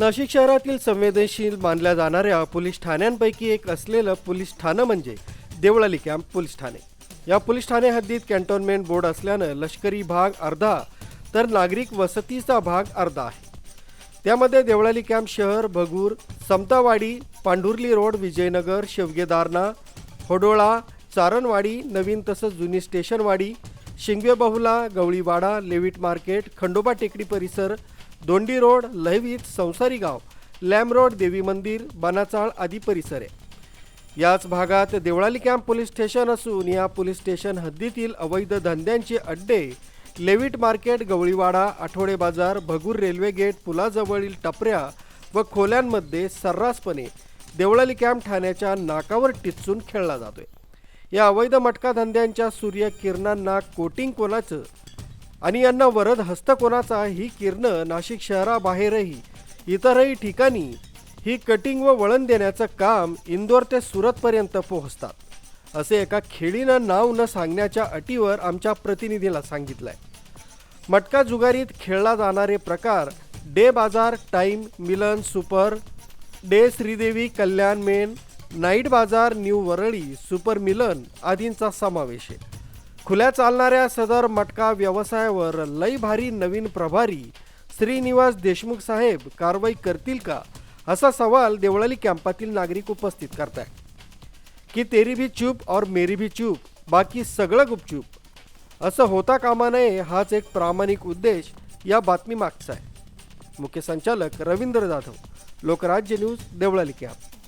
नाशिक शहरातील संवेदनशील मानल्या जाणाऱ्या पोलीस ठाण्यांपैकी एक असलेलं पोलीस ठाणं म्हणजे देवळाली कॅम्प पोलीस ठाणे. या पोलीस ठाणे हद्दीत कॅन्टोन्मेंट बोर्ड असल्यानं लष्करी भाग अर्धा तर नागरिक वसतीचा भाग अर्धा आहे. त्यामध्ये देवळाली कॅम्प शहर भगूर समतावाडी पांढुर्ली रोड विजयनगर शेवगेदारणा होडोळा चारणवाडी नवीन तसंच जुनी स्टेशनवाडी शिंगवे बहुला गवळीवाडा लेविट मार्केट खंडोबा टेकडी परिसर दोंडी रोड लहवीत संसारी गाव लॅम रोड देवी मंदिर बनाचाळ आदी परिसर. आहे याच भागात देवळाली कॅम्प पोलीस स्टेशन असून या पोलीस स्टेशन हद्दीतील अवैध धंद्यांचे अड्डे लेविट मार्केट गवळीवाडा आठवडे बाजार भगूर रेल्वे गेट पुलाजवळील टपऱ्या व खोल्यांमध्ये सर्रासपणे देवळाली कॅम्प ठाण्याच्या नाकावर टिचून खेळला जातोय. या अवैध मटका धंद्यांच्या सूर्यकिरणांना कोटिंग कोणाचं? आणि यांना वरद हस्तकोनाचा ही किरणं नाशिक शहराबाहेरही इतरही ठिकाणी ही कटिंग व वळण देण्याचं काम इंदोर ते सुरतपर्यंत पोहोचतात असे एका खेळीनं नाव न सांगण्याच्या अटीवर आमच्या प्रतिनिधीला सांगितलंय. मटका जुगारीत खेळला जाणारे प्रकार day Bazar time Milan super day Shridevi Kalyan main night Bazar new Worli super Milan आदींचा समावेश आहे. खुल्या चालणाऱ्या सदर मटका व्यवसायावर लई भारी नवीन प्रभारी श्रीनिवास देशमुख साहेब कारवाई करतील का? असा सवाल देवळाली कॅम्पातील नागरिक उपस्थित करतायत. की तेरी भी चूप और मेरी भी चूप बाकी सगळं गुपचूप असं होता कामा नये हाच एक प्रामाणिक उद्देश या बातमी मागचा आहे. मुख्य संचालक रवींद्र जाधव लोकराज्य न्यूज देवळाली कॅम्प.